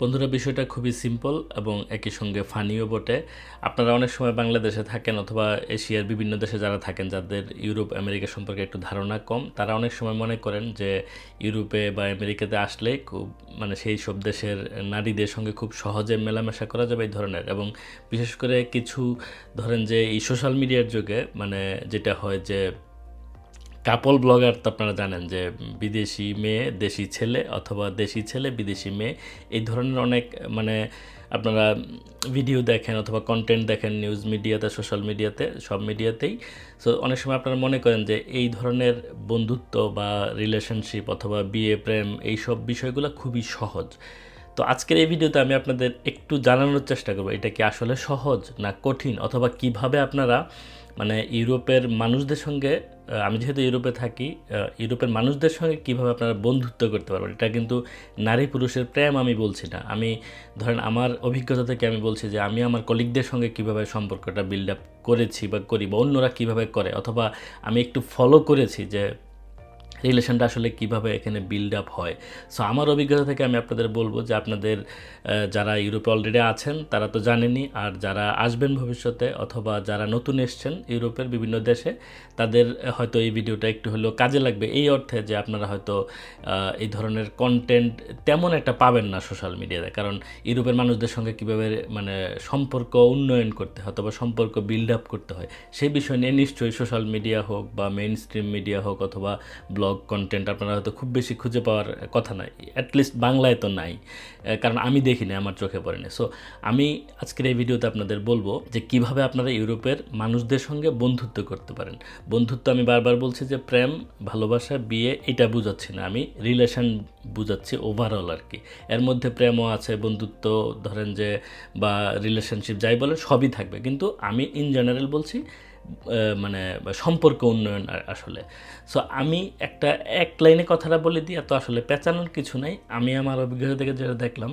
বন্ধুরা, বিষয়টা খুবই সিম্পল এবং একই সঙ্গে ফানিও বটে। আপনারা অনেক সময় বাংলাদেশে থাকেন অথবা এশিয়ার বিভিন্ন দেশে যারা থাকেন, যাদের ইউরোপ, আমেরিকা সম্পর্কে একটু ধারণা কম, তারা অনেক সময় মনে করেন যে ইউরোপে বা আমেরিকাতে আসলে খুব মানে সেই সব দেশের নারীদের সঙ্গে খুব সহজে মেলামেশা করা যাবে এই ধরনের। এবং বিশেষ করে কিছু, ধরেন যে এই সোশ্যাল মিডিয়ার যুগে মানে যেটা হয় যে কাপল ব্লগার তো আপনারা জানেন যে বিদেশি মেয়ে, দেশি ছেলে অথবা দেশি ছেলে, বিদেশি মেয়ে, এই ধরনের অনেক মানে আপনারা ভিডিও দেখেন অথবা কন্টেন্ট দেখেন নিউজ মিডিয়াতে সোশ্যাল মিডিয়াতে সব মিডিয়াতেই সো অনেক সময় আপনারা মনে করেন যে এই ধরনের বন্ধুত্ব বা রিলেশনশিপ অথবা বিয়ে, প্রেম এই সব বিষয়গুলো খুবই সহজ। তো আজকের এই ভিডিওতে আমি আপনাদের একটু জানানোর চেষ্টা করব, এটা কি আসলে সহজ না কঠিন? অথবা কীভাবে আপনারা মানে ইউরোপের মানুষদের সঙ্গে আমি যেহেতু ইউরোপে থাকি ইউরোপের মানুষদের সঙ্গে কীভাবে আপনারা বন্ধুত্ব করতে পারবেন, এটা কিন্তু নারী পুরুষের প্রেম আমি বলছি না। আমি, ধরেন আমার অভিজ্ঞতা থেকে আমি বলছি যে আমি আমার কলিগদের সঙ্গে কীভাবে সম্পর্কটা বিল্ড আপ করেছি বা করি বা অন্যরা কীভাবে করে, অথবা আমি একটু ফলো করেছি যে রিলেশনটা আসলে কীভাবে এখানে বিল্ড আপ হয়? সো আমার অভিজ্ঞতা থেকে আমি আপনাদের বলব যে আপনাদের যারা ইউরোপে অলরেডি আছেন, তারা তো জানেনই, আর যারা আসবেন ভবিষ্যতে অথবা যারা নতুন এসছেন ইউরোপের বিভিন্ন দেশে, তাদের হয়তো এই ভিডিওটা একটু হলেও কাজে লাগবে। এই অর্থে যে আপনারা হয়তো এই ধরনের কন্টেন্ট তেমন একটা পাবেন না সোশ্যাল মিডিয়াতে কারণ ইউরোপের মানুষদের সঙ্গে কীভাবে মানে সম্পর্ক উন্নয়ন করতে হয় অথবা সম্পর্ক বিল্ড আপ করতে হয়, সেই বিষয় নিয়ে নিশ্চয়ই সোশ্যাল মিডিয়া হোক বা মেইন স্ট্রিম মিডিয়া হোক অথবা ব্লগ কন্টেন্ট আপনারা হয়তো খুব বেশি খুঁজে পাওয়ার কথা নাই অ্যাটলিস্ট বাংলায় তো নাই কারণ আমি দেখিনি, আমার চোখে পড়েনি। সো আমি আজকের এই ভিডিওতে আপনাদের বলব যে কীভাবে আপনারা ইউরোপের মানুষদের সঙ্গে বন্ধুত্ব করতে পারেন। বন্ধুত্ব আমি বারবার বলছি যে প্রেম, ভালোবাসা, বিয়ে, এটা বুঝাচ্ছি না, আমি রিলেশন বুঝাচ্ছি ওভারঅল আর কি। এর মধ্যে প্রেমও আছে, বন্ধুত্ব, ধরেন যে, বা রিলেশনশিপ যাই বলে সবই থাকবে। কিন্তু আমি ইন জেনারেল বলছি মানে সম্পর্ক উন্নয়ন আসলে। সো আমি একটা, এক লাইনে কথাটা বলে দিই, এত আসলে পেঁচানোর কিছু নাই। আমি আমার অভিজ্ঞতা থেকে যেটা দেখলাম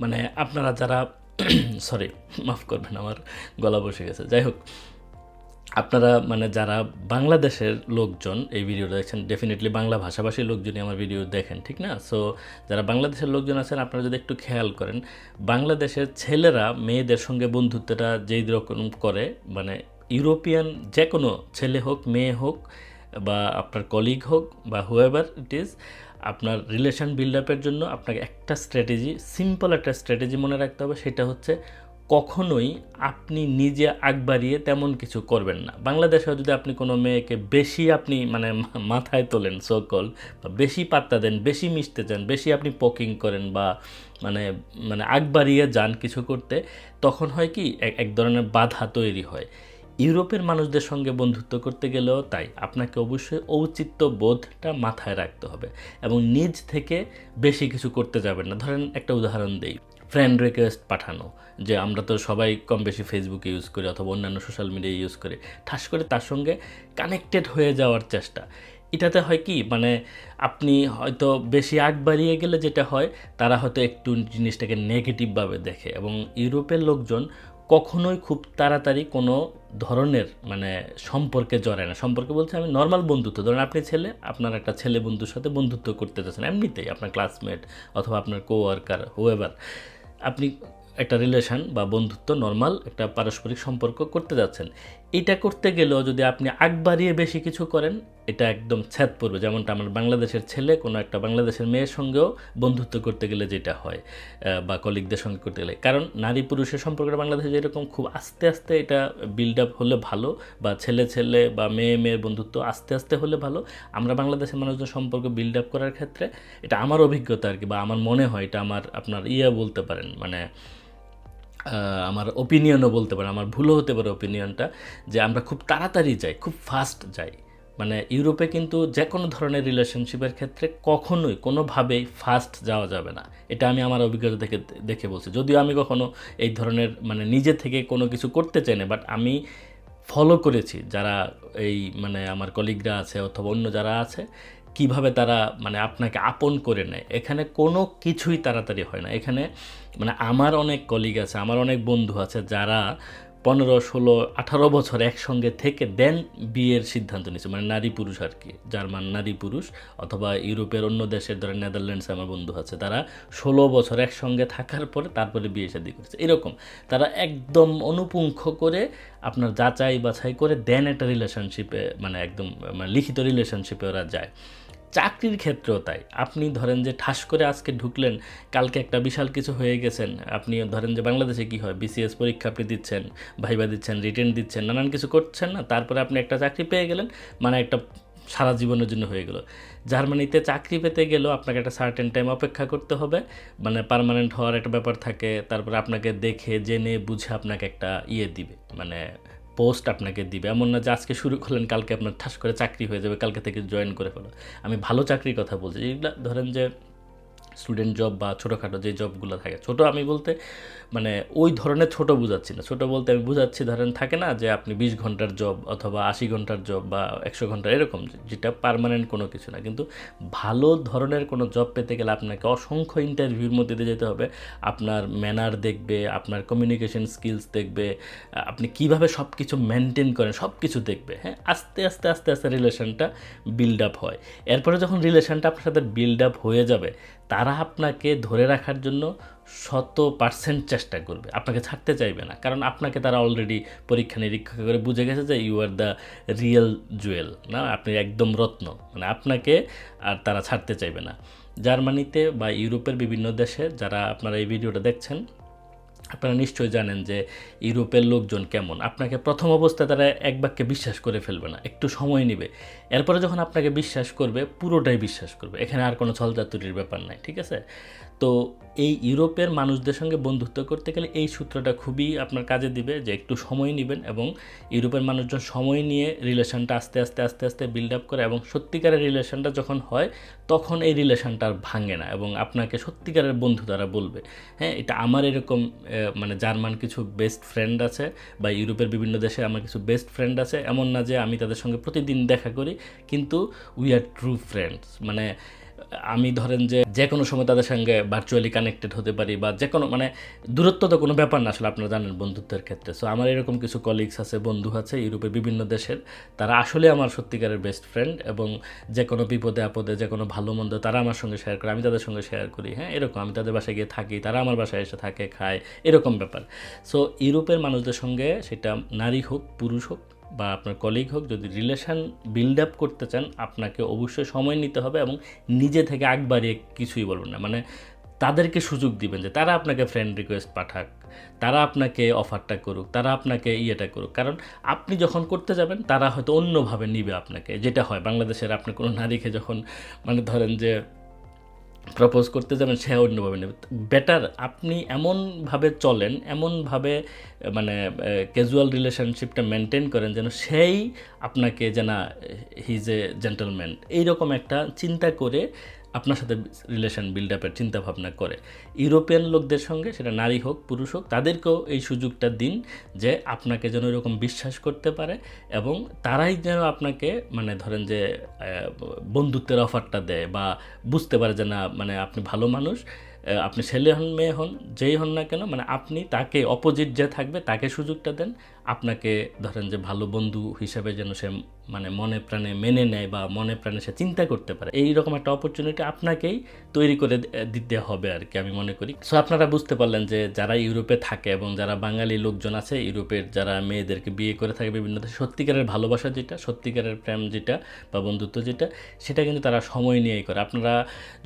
মানে আপনারা যারা সরি মাফ করবেন, আমার গলা বসে গেছে। যাই হোক, আপনারা মানে যারা বাংলাদেশের লোকজন, এই ভিডিওটা দেখছেন ডেফিনেটলি বাংলা ভাষাভাষী লোকজনই আমার ভিডিও দেখেন, ঠিক না? সো যারা বাংলাদেশের লোকজন আছেন, আপনারা যদি একটু খেয়াল করেন, বাংলাদেশের ছেলেরা মেয়েদের সঙ্গে বন্ধুত্বটা যেই রকম করে মানে ইউরোপিয়ান যে কোনো ছেলে হোক, মেয়ে হোক, বা আপনার কলিগ হোক, বা হুয়েভার ইট ইজ আপনার রিলেশন বিল্ড আপের জন্য আপনাকে একটা স্ট্র্যাটেজি সিম্পল একটা স্ট্র্যাটেজি মনে রাখতে হবে। সেটা হচ্ছে কখনোই আপনি নিজে আগ বাড়িয়ে তেমন কিছু করবেন না। বাংলাদেশেও যদি আপনি কোনো মেয়েকে বেশি আপনি মানে মাথায় তোলেন সকল বা বেশি পাত্তা দেন, বেশি মিশতে চান, বেশি আপনি পকিং করেন বা মানে মানে আগ বাড়িয়ে যান কিছু করতে, তখন হয় কি এক ধরনের বাধা তৈরি হয়। ইউরোপের মানুষদের সঙ্গে বন্ধুত্ব করতে গেলেও তাই আপনাকে অবশ্যই ঔচিত্য বোধটা মাথায় রাখতে হবে এবং নিজ থেকে বেশি কিছু করতে যাবেন না। ধরেন একটা উদাহরণ দেই ফ্রেন্ড রিকোয়েস্ট পাঠানো, যে আমরা তো সবাই কম বেশি ফেসবুকে ইউজ করি অথবা অন্যান্য সোশ্যাল মিডিয়া ইউজ করি। ঠাস করে তার সঙ্গে কানেক্টেড হয়ে যাওয়ার চেষ্টা। এটাতে হয় কি মানে আপনি হয়তো বেশি আগ বাড়িয়ে গেলে যেটা হয়, তারা হয়তো একটু জিনিসটাকে নেগেটিভভাবে দেখে এবং ইউরোপের লোকজন কখনোই খুব তাড়াতাড়ি কোনো ধরনের মানে সম্পর্কে জড়ায় না। সম্পর্কে বলছে আমি নর্মাল বন্ধুত্ব। ধরেন আপনি ছেলে, আপনার একটা ছেলে বন্ধুর সাথে বন্ধুত্ব করতে চাচ্ছেন এমনিতেই আপনার ক্লাসমেট অথবা আপনার কো ওয়ার্কার হুয়েভার আপনি একটা রিলেশন বা বন্ধুত্ব নর্মাল একটা পারস্পরিক সম্পর্ক করতে যাচ্ছেন। এটা করতে গেলেও যদি আপনি আগ বাড়িয়ে বেশি কিছু করেন, এটা একদম ছ্যাদ পড়বে। যেমনটা আমার বাংলাদেশের ছেলে, কোনো একটা বাংলাদেশের মেয়ের সঙ্গেও বন্ধুত্ব করতে গেলে যেটা হয় বা কলিগদের সঙ্গে করতে গেলে। কারণ নারী পুরুষের সম্পর্কটা বাংলাদেশে যেরকম খুব আস্তে আস্তে এটা বিল্ড আপ হলে ভালো, বা ছেলে ছেলে, বা মেয়ে, মেয়ের বন্ধুত্ব আস্তে আস্তে হলে ভালো। আমরা বাংলাদেশের মানুষদের সম্পর্ক বিল্ড আপ করার ক্ষেত্রে এটা আমার অভিজ্ঞতা আর কি, বা আমার মনে হয় এটা আমার, আপনার ইয়ে বলতে পারেন মানে আমার ওপিনিয়নও বলতে পারে, আমার ভুলও হতে পারে ওপিনিয়নটা যে আমরা খুব তাড়াতাড়ি যাই, খুব ফাস্ট যাই। মানে ইউরোপে কিন্তু যে কোনো ধরনের রিলেশনশিপের ক্ষেত্রে কখনোই, কোনোভাবেই ফাস্ট যাওয়া যাবে না। এটা আমি আমার অভিজ্ঞতা থেকে দেখে বলছি। যদিও আমি কখনো এই ধরনের মানে নিজে থেকে কোনো কিছু করতে চাই না বাট আমি ফলো করেছি যারা এই মানে আমার কলিগরা আছে অথবা অন্য যারা আছে, কীভাবে তারা মানে আপনাকে আপন করে নেয়। এখানে কোনো কিছুই তাড়াতাড়ি হয় না। এখানে মানে আমার অনেক কলিগ আছে, আমার অনেক বন্ধু আছে যারা পনেরো, ষোলো, আঠারো বছর একসঙ্গে থেকে দেন বিয়ের সিদ্ধান্ত নিয়েছে। মানে নারী পুরুষ আর কি, জার্মান নারী পুরুষ অথবা ইউরোপের অন্য দেশের, ধরেন নেদারল্যান্ডসে আমার বন্ধু আছে, তারা ষোলো বছর একসঙ্গে থাকার পরে তারপরে বিয়ে শাদী করেছে। এরকম, তারা একদম অনুপুঙ্খ করে আপনার যাচাই বাছাই করে দেন একটা রিলেশনশিপে মানে একদম মানে লিখিত রিলেশনশিপে ওরা যায়। চাকরির ক্ষেত্রেও তাই। আপনি ধরেন যে ঠাস করে আজকে ঢুকলেন, কালকে একটা বিশাল কিছু হয়ে গেছেন, আপনি ধরেন যে বাংলাদেশে কি হয় বিসিএস পরীক্ষা আপনি দিচ্ছেন, ভাইবা দিচ্ছেন, রিটেন দিচ্ছেন, নানান কিছু করছেন না, তারপরে আপনি একটা চাকরি পেয়ে গেলেন মানে একটা সারা জীবনের জন্য হয়ে গেল। জার্মানিতে চাকরি পেতে গেলেও আপনাকে একটা সার্টেন টাইম অপেক্ষা করতে হবে মানে পার্মানেন্ট হওয়ার একটা ব্যাপার থাকে, তারপরে আপনাকে দেখে, জেনে, বুঝে আপনাকে একটা ইয়ে দিবে মানে পোস্ট আপনাকে দিবে। এমন না যে আজকে শুরু করলেন, কালকে আপনার ঠাস করে চাকরি হয়ে যাবে, কালকে থেকে জয়েন করে ফেলো। আমি ভালো চাকরির কথা বলছি। যেগুলো ধরেন যে স্টুডেন্ট জব বা ছোটোখাটো যে জবগুলো থাকে। ছোট আমি বলতে মানে ওই ধরনের ছোট বুঝাচ্ছি না। ছোট বলতে আমি বুঝাচ্ছি, ধরেন থাকে না যে আপনি বিশ ঘণ্টার জব অথবা আশি ঘণ্টার জব বা একশো ঘণ্টা এরকম, যেটা পারমানেন্ট কোনো কিছু না। কিন্তু ভালো ধরনের কোনো জব পেতে গেলে আপনাকে অসংখ্য ইন্টারভিউর মধ্যে দিয়ে যেতে হবে। আপনার ম্যানার দেখবে, আপনার কমিউনিকেশন স্কিলস দেখবে, আপনি কীভাবে সব কিছু মেনটেন করেন সব কিছু দেখবে। হ্যাঁ আস্তে আস্তে আস্তে আস্তে রিলেশনটা বিল্ড আপ হয়। এরপরে যখন রিলেশনটা আপনার সাথে বিল্ড আপ হয়ে যাবে, তারা আপনাকে ধরে রাখার জন্য শত পার্সেন্ট চেষ্টা করবে। আপনাকে ছাড়তে চাইবে না। কারণ আপনাকে তারা অলরেডি পরীক্ষা নিরীক্ষা করে বুঝে গেছে যে you are the real jewel না? আপনি একদম রত্ন। মানে আপনাকে আর তারা ছাড়তে চাইবে না। জার্মানিতে বা ইউরোপের বিভিন্ন দেশে যারা আপনারা এই ভিডিওটা দেখছেন আপনারা নিশ্চয়ই জানেন যে ইউরোপের লোকজন কেমন। আপনাকে প্রথম অবস্থায় তারা এক বাক্যে বিশ্বাস করে ফেলবে না, একটু সময় নেবে। এরপরে যখন আপনাকে বিশ্বাস করবে, পুরোটাই বিশ্বাস করবে। এখানে আর কোনো ছলচাতুরির ব্যাপার নাই, ঠিক আছে? তো এই ইউরোপের মানুষদের সঙ্গে বন্ধুত্ব করতে গেলে এই সূত্রটা খুবই আপনার কাজে দিবে যে একটু সময় নেবেন এবং ইউরোপের মানুষজন সময় নিয়ে রিলেশনটা আস্তে আস্তে আস্তে আস্তে বিল্ড আপ করে এবং সত্যিকারের রিলেশনটা যখন হয়, তখন এই রিলেশনটা আর ভাঙে না এবং আপনাকে সত্যিকারের বন্ধু তারা বলবে। হ্যাঁ এটা আমার এরকম মানে জার্মান কিছু বেস্ট ফ্রেন্ড আছে বা ইউরোপের বিভিন্ন দেশে আমার কিছু বেস্ট ফ্রেন্ড আছে, এমন না যে আমি তাদের সঙ্গে প্রতিদিন দেখা করি, কিন্তু উই আর ট্রু ফ্রেন্ডস মানে আমি ধরেন যে যে কোনো সময় তাদের সঙ্গে ভার্চুয়ালি কানেক্টেড হতে পারি বা যে কোনো মানে দূরত্ব তো কোনো ব্যাপার না আসলে আপনারা জানেন বন্ধুত্বের ক্ষেত্রে। সো আমার এরকম কিছু কলিগস আছে, বন্ধু আছে ইউরোপের বিভিন্ন দেশের। তারা আসলে আমার সত্যিকারের বেস্ট ফ্রেন্ড এবং যে কোনো বিপদে আপদে যে কোনো ভালো মন্দ তারা আমার সঙ্গে শেয়ার করে, আমি তাদের সঙ্গে শেয়ার করি। হ্যাঁ এরকম আমি তাদের বাসায় গিয়ে থাকি, তারা আমার বাসায় এসে থাকে, খায়, এরকম ব্যাপার। সো ইউরোপের মানুষদের সঙ্গে সেটা নারী হোক, পুরুষ হোক বা আপনার কলিগ হোক, যদি রিলেশন বিল্ড আপ করতে চান, আপনাকে অবশ্যই সময় নিতে হবে এবং নিজে থেকে আগ বাড়িয়ে কিছুই বলবেন না। মানে তাদেরকে সুযোগ দিবেন যে তারা আপনাকে ফ্রেন্ড রিকোয়েস্ট পাঠাক, তারা আপনাকে অফারটা করুক, তারা আপনাকে ইয়েটা করুক। কারণ আপনি যখন করতে যাবেন, তারা হয়তো অন্যভাবে নিবে আপনাকে। যেটা হয়, বাংলাদেশের আপনি কোনো না নারীকে যখন মানে ধরেন যে প্রপোজ করতে যাবেন সে অন্যভাবে নেবে। বেটার আপনি এমনভাবে চলেন এমনভাবে মানে ক্যাজুয়াল রিলেশনশিপটা মেনটেন করেন যেন সেই আপনাকে যেন হিজ এ জেন্টেলম্যান এইরকম একটা চিন্তা করে আপনার সাথে রিলেশন বিল্ড আপের চিন্তাভাবনা করে। ইউরোপিয়ান লোকদের সঙ্গে, সেটা নারী হোক, পুরুষ হোক, তাদেরকেও এই সুযোগটা দিন যে আপনাকে যেন এরকম বিশ্বাস করতে পারে এবং তারাই যেন আপনাকে মানে ধরেন যে বন্ধুত্বের অফারটা দেয় বা বুঝতে পারে যে, না মানে আপনি ভালো মানুষ আপনি ছেলে হন, মেয়ে হন, যেই হন না কেন মানে আপনি তাকে অপোজিট যে থাকবে, তাকে সুযোগটা দেন আপনাকে ধরেন যে ভালো বন্ধু হিসেবে যেন সে মানে মনে প্রাণে মেনে নেয় বা মনে প্রাণে সে চিন্তা করতে পারে এই রকম একটা অপরচুনিটি আপনাকেই তৈরি করে দিতে হবে আর কি আমি মনে করি। সো আপনারা বুঝতে পারলেন যে যারা ইউরোপে থাকে এবং যারা বাঙালি লোকজন আছে, ইউরোপের যারা মেয়েদেরকে বিয়ে করে থাকে বিভিন্ন দেশে, সত্যিকারের ভালোবাসা যেটা, সত্যিকারের প্রেম যেটা বা বন্ধুত্ব যেটা, সেটা কিন্তু তারা সময় নিয়েই করে। আপনারা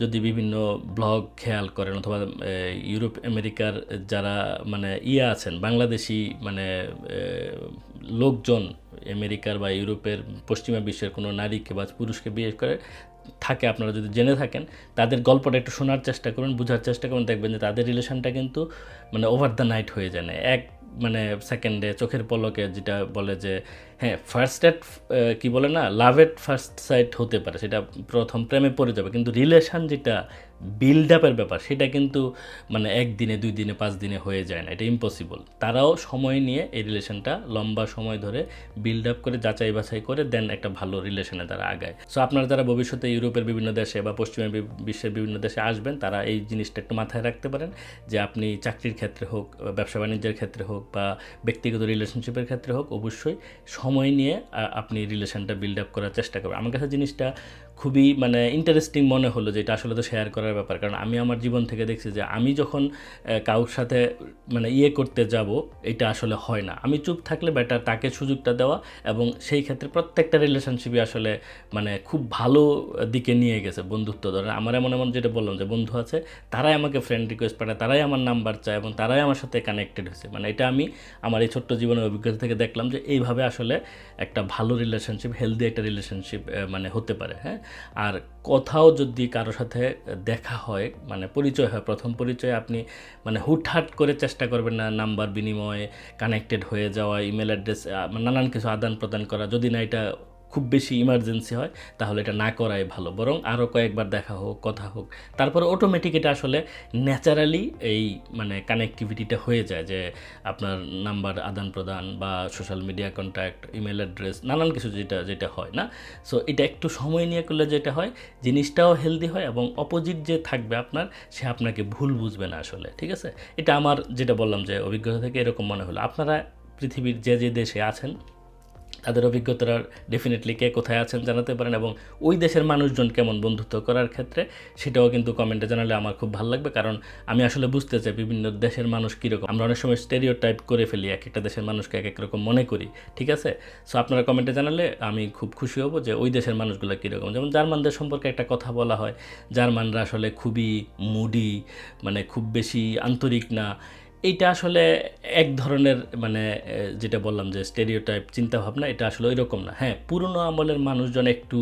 যদি বিভিন্ন ব্লগ খেয়াল করেন অথবা ইউরোপ, আমেরিকার যারা মানে ইয়ে আছেন, বাংলাদেশি মানে লোকজন আমেরিকার বা ইউরোপের, পশ্চিমা বিশ্বের কোনো নারীকে বা পুরুষকে বিয়ে করে থাকে, আপনারা যদি জেনে থাকেন, তাদের গল্পটা একটু শোনার চেষ্টা করুন, বোঝার চেষ্টা করুন, দেখবেন যে তাদের রিলেশনটা কিন্তু মানে ওভার দ্য নাইট হয়ে যায় না। এক মানে সেকেন্ডে চোখের পলকে যেটা বলে যে হ্যাঁ ফার্স্ট এট কি বলে না লাভ এট ফার্স্ট সাইট হতে পারে, সেটা প্রথম প্রেমে পড়ে যাবে। কিন্তু রিলেশান যেটা বিল্ড আপের ব্যাপার, সেটা কিন্তু মানে একদিনে, দুই দিনে, পাঁচ দিনে হয়ে যায় না, এটা ইম্পসিবল তারাও সময় নিয়ে এই রিলেশনটা লম্বা সময় ধরে বিল্ড আপ করে, যাচাই বাছাই করে দেন একটা ভালো রিলেশনে তারা আগায়। সো আপনারা যারা ভবিষ্যতে ইউরোপের বিভিন্ন দেশে বা পশ্চিমা বি- বিশ্বের বিভিন্ন দেশে আসবেন, তারা এই জিনিসটা একটু মাথায় রাখতে পারেন যে আপনি চাকরির ক্ষেত্রে হোক, ব্যবসা বাণিজ্যের ক্ষেত্রে হোক বা ব্যক্তিগত রিলেশনশিপের ক্ষেত্রে হোক, অবশ্যই সময় নিয়ে আপনি রিলেশনটা বিল্ড আপ করার চেষ্টা করবেন। আমার কাছে জিনিসটা খুবই মানে ইন্টারেস্টিং মনে হলো যে এটা আসলে তো শেয়ার করার ব্যাপার। কারণ আমি আমার জীবন থেকে দেখছি যে আমি যখন কারোর সাথে মানে ইয়ে করতে যাব, এটা আসলে হয় না। আমি চুপ থাকলে বেটার তাকে সুযোগটা দেওয়া এবং সেই ক্ষেত্রে প্রত্যেকটা রিলেশনশিপই আসলে মানে খুব ভালো দিকে নিয়ে গেছে বন্ধুত্ব ধরেন আমার এমন এমন যেটা বললাম যে বন্ধু আছে, তারাই আমাকে ফ্রেন্ড রিকোয়েস্ট পাঠায়, তারাই আমার নাম্বার চায় এবং তারাই আমার সাথে কানেক্টেড হয়েছে। মানে এটা আমি আমার এই ছোট্ট জীবনের অভিজ্ঞতা থেকে দেখলাম যে এইভাবে আসলে একটা ভালো রিলেশনশিপ হেলদি একটা রিলেশনশিপ মানে হতে পারে হ্যাঁ? আর কোথাও যদি কারও সাথে দেখা হয় মানে পরিচয় হয়, প্রথম পরিচয়ে আপনি মানে হুটহাট করে চেষ্টা করবেন না, নাম্বার বিনিময়ে কানেক্টেড হয়ে যাওয়া ইমেল অ্যাড্রেস নানান কিছু আদান প্রদান করা, যদি না এটা খুব বেশি ইমার্জেন্সি হয়, তাহলে এটা না করাই ভালো। বরং আরও কয়েকবার দেখা হোক, কথা হোক। তারপরে অটোমেটিক এটা আসলে ন্যাচারালি এই মানে কানেক্টিভিটিটা হয়ে যায় যে আপনার নাম্বার আদান প্রদান বা social media contact email address নানান কিছু যেটা যেটা হয় না? সো এটা একটু সময় নিয়ে করলে যেটা হয়, জিনিসটাও হেলদি হয় এবং অপোজিট যে থাকবে আপনার, সে আপনাকে ভুল বুঝবে না আসলে, ঠিক আছে? এটা আমার যেটা বললাম যে অভিজ্ঞতা থেকে এরকম মনে হলো। আপনারা পৃথিবীর যে যে দেশে আছেন তাদের অভিজ্ঞতাটা ডেফিনেটলি কে কোথায় আছেন জানাতে পারেন এবং ওই দেশের মানুষজন কেমন বন্ধুত্ব করার ক্ষেত্রে সেটাও কিন্তু কমেন্টে জানালে আমার খুব ভালো লাগবে। কারণ আমি আসলে বুঝতে চাই বিভিন্ন দেশের মানুষ কীরকম। আমরা অনেক সময় স্টেরিও টাইপ করে ফেলি, এক একটা দেশের মানুষকে এক এক রকম মনে করি, ঠিক আছে? সো আপনারা কমেন্টে জানালে আমি খুব খুশি হব যে ওই দেশের মানুষগুলো কীরকম। যেমন জার্মানদের সম্পর্কে একটা কথা বলা হয়, জার্মানরা আসলে খুবই মুডি মানে খুব বেশি আন্তরিক না। এইটা আসলে এক ধরনের মানে যেটা বললাম যে স্টেরিওটাইপ চিন্তাভাবনা, এটা আসলে ওই রকম না। হ্যাঁ পুরনো আমলের মানুষজন একটু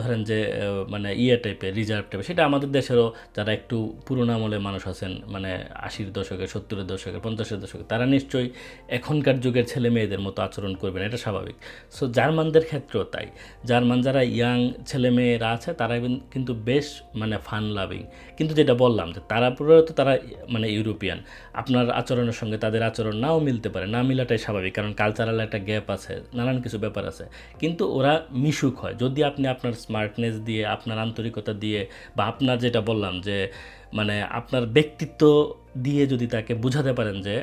ধরেন যে মানে ইয়ে টাইপের রিজার্ভ টাইপের সেটা আমাদের দেশেরও যারা একটু পুরনো আমলের মানুষ আছেন মানে আশির দশকের, সত্তরের দশকে পঞ্চাশের দশকে তারা নিশ্চয়ই এখনকার যুগের ছেলে মেয়েদের মতো আচরণ করবেন এটা স্বাভাবিক। সো জার্মানদের ক্ষেত্রেও তাই। জার্মান যারা ইয়াং ছেলে মেয়েরা আছে, তারা কিন্তু বেশ মানে ফান লাভিং কিন্তু যেটা বললাম যে, তারা পুরো তো তারা মানে ইউরোপিয়ান। আপনার আচরণের সঙ্গে তাদের আচরণ নাও মিলতে পারে, না মিলাটাই স্বাভাবিক, কারণ কালচারাল একটা গ্যাপ আছে, নানান কিছু ব্যাপার আছে। কিন্তু ওরা মিশুক হয়। যদি আপনি আপনার স্মার্টনেস দিয়ে, আপনার আন্তরিকতা দিয়ে বা আপনার যেটা বললাম যে মানে আপনার ব্যক্তিত্ব দিয়ে যদি তাকে বোঝাতে পারেন যে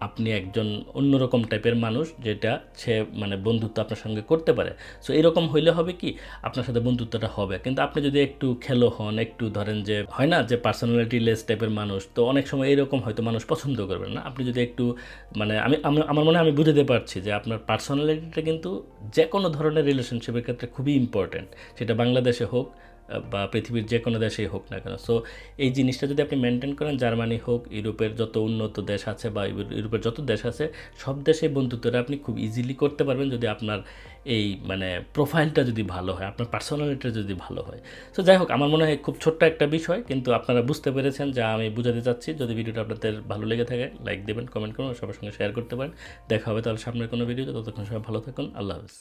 আপনি একজন অন্যরকম টাইপের মানুষ যেটা সে মানে বন্ধুত্ব আপনার সঙ্গে করতে পারে। সো এরকম হইলে হবে কি, আপনার সাথে বন্ধুত্বটা হবে। কিন্তু আপনি যদি একটু খেলো হন, একটু ধরেন যে, হয় না যে পার্সোনালিটি লেস টাইপের মানুষ, তো অনেক সময় এরকম হয়তো মানুষ পছন্দ করবেন না। আপনি যদি একটু মানে আমি, আমি- আমার মনে হয় আমি বুঝতে পারছি যে আপনার পার্সোনালিটিটা কিন্তু যে কোনো ধরনের রিলেশনশিপের ক্ষেত্রে খুবই ইম্পর্ট্যান্ট সেটা বাংলাদেশে হোক বা পৃথিবীর যে কোনো দেশেই হোক না কেন। সো এই জিনিসটা যদি আপনি মেনটেন করেন, জার্মানি হোক, ইউরোপের যত উন্নত দেশ আছে বা ইউরোপের যত দেশ আছে, সব দেশে বন্ধুত্বটা আপনি খুব ইজিলি করতে পারবেন যদি আপনার এই মানে প্রোফাইলটা যদি ভালো হয়, আপনার পার্সোনালিটিটা যদি ভালো হয়। সো যাই হোক, আমার মনে হয় খুব ছোট্ট একটা বিষয়, কিন্তু আপনারা বুঝতে পেরেছেন যা আমি বুঝাতে চাচ্ছি। যদি ভিডিওটা আপনাদের ভালো লেগে থাকে লাইক দেবেন কমেন্ট করুন, সবার সঙ্গে শেয়ার করতে পারেন। দেখা হবে তাহলে সামনের কোনো ভিডিওতে, ততক্ষণ সবাই ভালো থাকুন, আল্লাহ হাফিজ।